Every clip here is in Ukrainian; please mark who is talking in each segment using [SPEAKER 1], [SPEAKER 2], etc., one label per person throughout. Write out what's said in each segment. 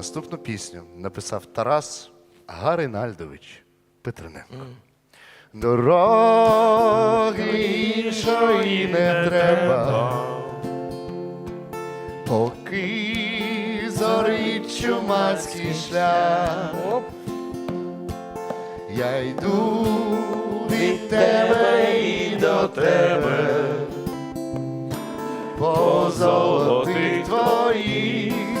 [SPEAKER 1] Наступну пісню написав Тарас Гаринальдович Петрененко. Дороги іншої не треба, поки зорить чумацький шлях. Я йду від тебе і до тебе, по золотих твоїх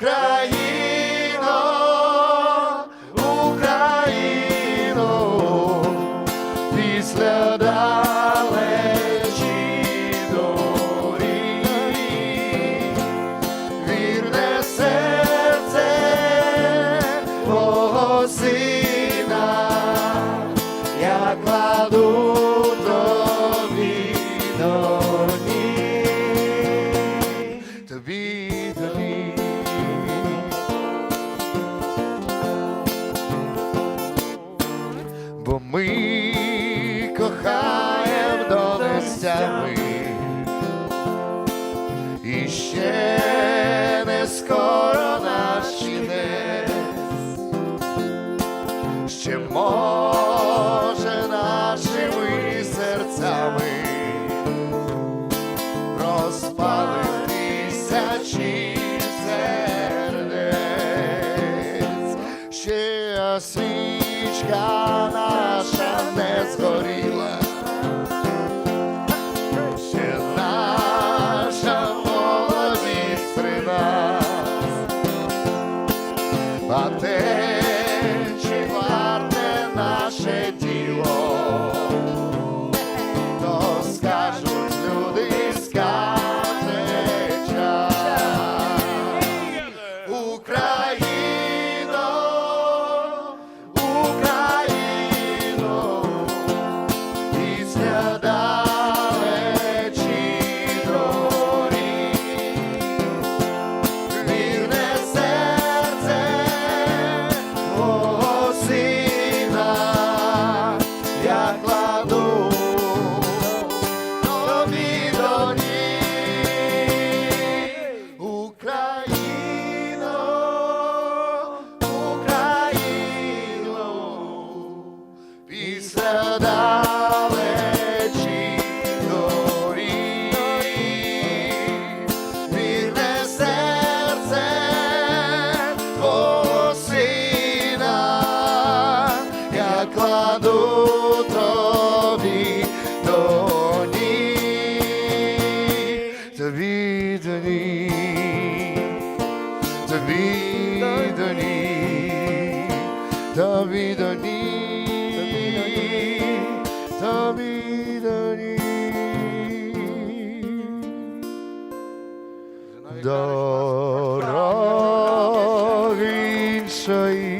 [SPEAKER 1] Україно, Україно, після далечі доріг, вірне серце мого сина, я кладу тобі бо ми кохаєм донестями. І ще не скоро наш кінець, ще може нашими серцями розпалитися чи сердець, ще nasze. David Oni, David Oni, Dorovin Shoi,